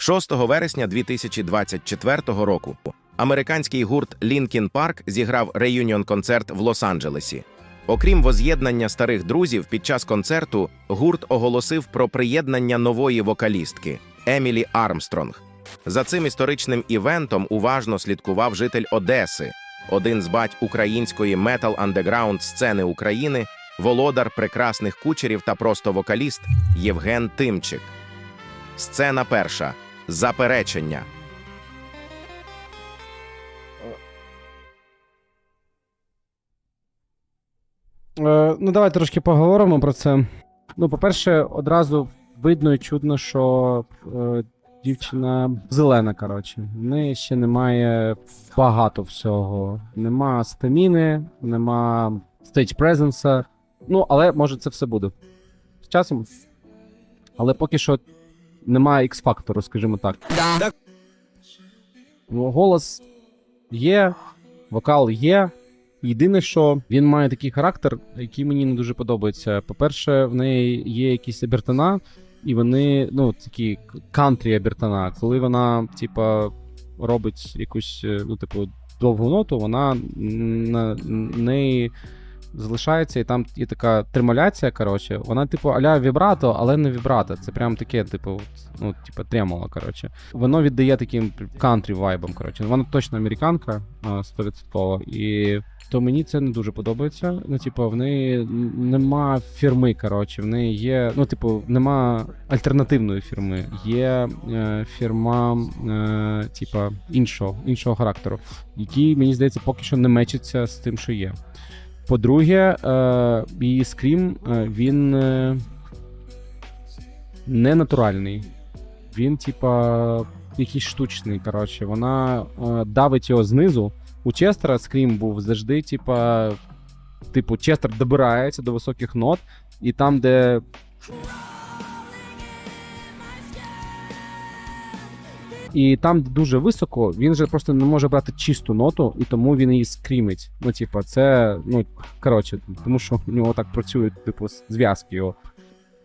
6 вересня 2024 року американський гурт Linkin Park зіграв реюніон-концерт в Лос-Анджелесі. Окрім воз'єднання старих друзів, під час концерту гурт оголосив про приєднання нової вокалістки Емілі Армстронг. За цим історичним івентом уважно слідкував житель Одеси, один з бать української метал андеграунд сцени України, володар прекрасних кучерів та просто вокаліст Євген Тимчик. Сцена перша. Заперечення. Е, ну, давай трошки поговоримо про це. Ну, по-перше, одразу видно і чудно, що е, дівчина зелена, коротше. В неї ще немає багато всього. Нема стаміни, нема стейдж презенса. Ну, але може це все буде. З часом. Але поки що немає X-фактору, скажімо так. Ну, Голос є, вокал є. Єдине, що він має такий характер, який мені не дуже подобається. По-перше, в неї є якісь обертона, і вони, ну, такі кантрі обертона. Коли вона, типа, робить якусь, е, ну, типу, довгу ноту, вона на неї залишається, і там є така тремоляція, коротше. Вона, типу, аля вібрато, але не вібрато. Це прям таке, типу, ну, типу, тремоло, коротше. Воно віддає таким кантрі вайбом, коротше. Вона точно американка, а, 100%. І то мені це не дуже подобається. Ну, типу, в неї нема фірми, коротше, в неї є. Ну, типу, нема альтернативної фірми. Є е, фірма, е, типа, іншого, іншого характеру, який, мені здається, поки що не мечиться з тим, що є. По-друге, е, її скрім, е, він е, не натуральний. Він, типа, якийсь штучний. Коротше, вона е, давить його знизу. У Честера скрім був завжди, типа. Типу, Честер добирається до високих нот, і там, де. І там, дуже високо, він же просто не може брати чисту ноту, і тому він її скрімить. Ну, типа, це, ну, коротше, тому що в нього так працюють, типу, зв'язки його.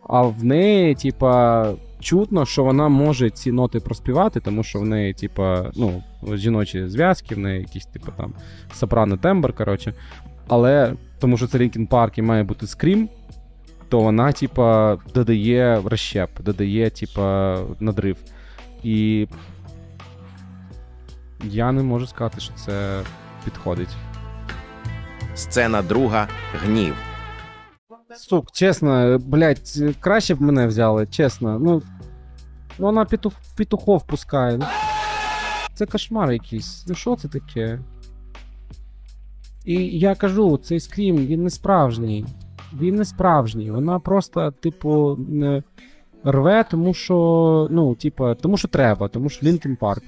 А в неї, типа, чутно, що вона може ці ноти проспівати, тому що в неї, типа, ну, жіночі зв'язки, в неї якийсь, типа, там, сопрано тембр, коротше. Але тому що це Лінкін Парк і має бути скрім, то вона, типа, додає розщеп, додає, типа, надрив. І я не можу сказати, що це підходить. Сцена друга. Гнів. Сук, чесно, блядь, краще б мене взяли, чесно. Ну, ну вона петух, петухов пускає. Ну, це кошмар якийсь. Ну що це таке? І я кажу, цей скрім, він не справжній. Він не справжній. Вона просто, типу, не рве, тому що. Ну, типу, тому що треба, тому що Лінкін Парк.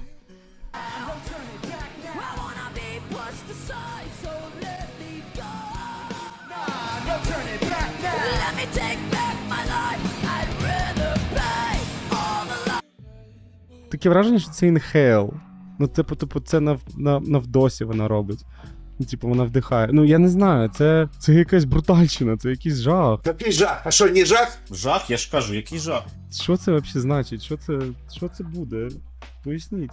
Таке враження, що це інхейл. Ну, типу, типу, це на, на, на вона робить. Ну, типу, вона вдихає. Ну, я не знаю, це, це якась брутальщина, це якийсь жах. Який жах? А що, не жах? Жах, я ж кажу, який жах. Що це взагалі значить? Що це, що це буде? Поясніть.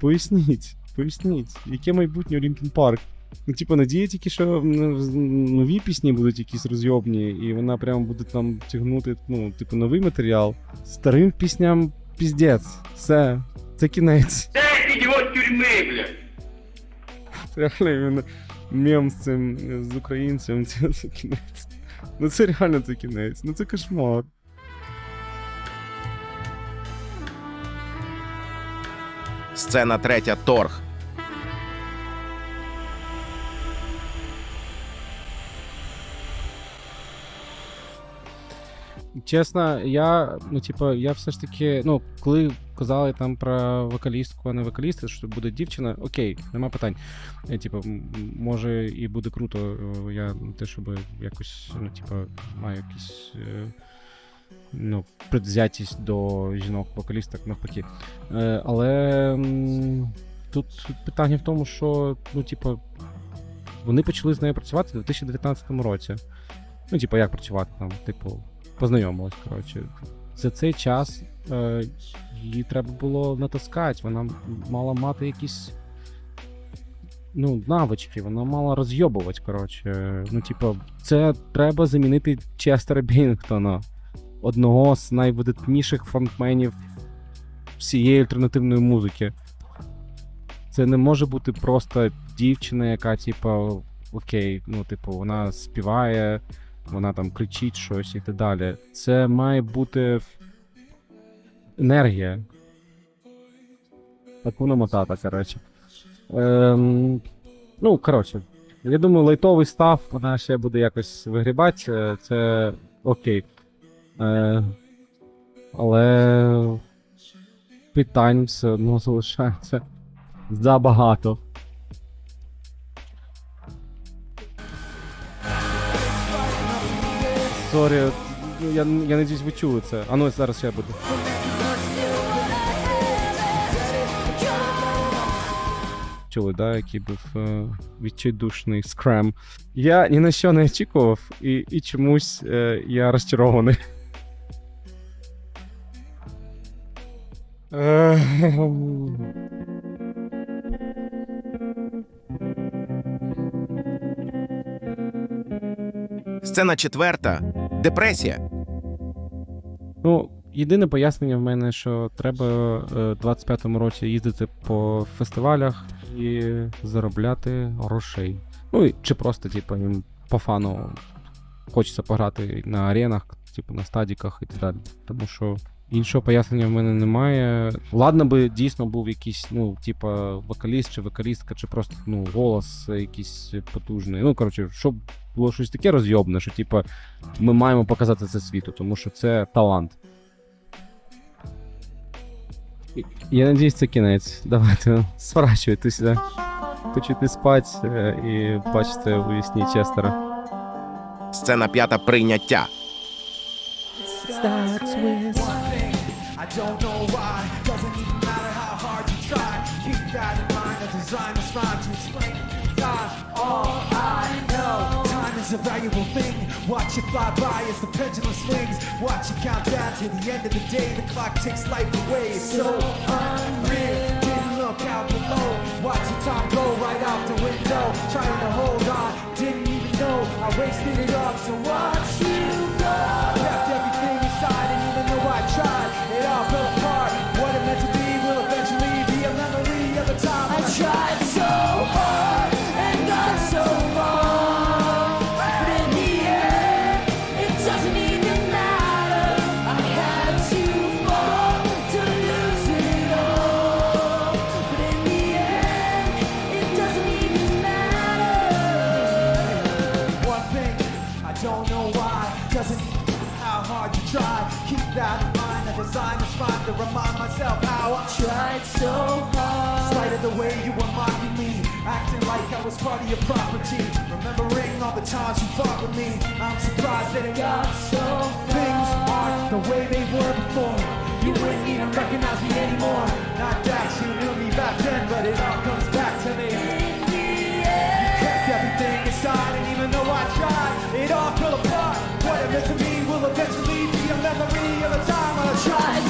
Поясніть. Поясніть. Яке майбутнє у Лінкін Парк? Ну, типу, надія тільки, що нові пісні будуть якісь розйобні, і вона прямо буде там тягнути, ну, типу, новий матеріал. Старим пісням піздець. Все. Це кінець. Его с тюрьмы, блядь! Реально він мем з цим з українцем. Це, це кінець. Ну це реально це кінець. Ну це кошмар. Сцена третя. Торг. Чесно, я, ну, типу, я все ж таки, ну, коли казали там про вокалістку, а не вокаліста, що буде дівчина, окей, нема питань. Е, Типу, може і буде круто. е, Я те, щоб якось, ну, типу, маю якісь. е, Ну, предвзятість до жінок-вокалісток навпаки. Але тут питання в тому, що, ну, типу, вони почали з нею працювати у 2019 році. Ну, типу, як працювати там, типу, познайомились, коротше. За цей час е, її треба було натискати, вона мала мати якісь. Ну, навички, вона мала розйобувати, коротше. Ну, типу, це треба замінити Честера Бінгтона, одного з найвидатніших фронтменів всієї альтернативної музики. Це не може бути просто дівчина, яка, типу, окей, ну, типу, вона співає, вона там кричить щось і так далі. Це має бути енергія. Акуна Матата, коротше. Ем, ну, коротше, я думаю, лайтовий став, вона ще буде якось вигрібати, е, це окей. Е, але питань все одно залишається забагато. Сорі, ну, я, я надіюсь, ви чули це. А ну зараз ще буде. Чули, да, який був е, відчайдушний скрем. Я ні на що не очікував, і, і чомусь е, я розчарований. Е, Сцена четверта депресія. Ну, єдине пояснення в мене, що треба е, в 25-му році їздити по фестивалях і заробляти грошей. Ну, і- чи просто, типу, їм по фану хочеться пограти на аренах, типу, на стадіках і так далі. Тому що іншого пояснення в мене немає. Ладно би дійсно був якийсь, ну, типа, вокаліст чи вокалістка, чи просто ну, голос якийсь потужний. Ну, коротше, щоб було щось таке розйобне, що, типа, ми маємо показати це світу, тому що це талант. Я надіюсь, це кінець. Давайте сворачуйтеся. Хочу йти спати е, і бачите у вісні Честера. Сцена п'ята прийняття. I don't know why. Doesn't even matter how hard you try. Keep that in mind. The design is fine to explain. Time is a valuable thing. Watch it fly by as the pendulum swings. Watch it count down to the end of the day. The clock takes life away. It's so unreal. Didn't look out below. Watch the time go right out the window. Trying to hold on. Didn't even know I wasted it all. So watch you That in mind. The design is fine to remind myself how I tried so hard. Of the way you were mocking me, acting like I was part of your property. Remembering all the times you fought with me, I'm surprised that it got so Things aren't the way they were before. Tried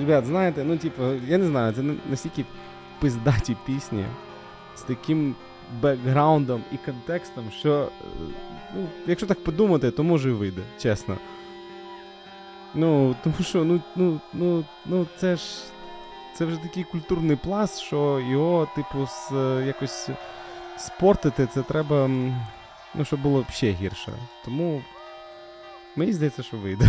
ребят, знаєте, ну, типу, я не знаю, це на- настільки пиздаті пісні з таким бекграундом і контекстом, що, е, ну, якщо так подумати, то може і вийде, чесно. Ну, тому що, ну, ну, ну, ну це ж. Це вже такий культурний пласт, що його, типу, з, е, якось спортити, це треба. Ну, щоб було ще гірше. Тому мені здається, що вийде.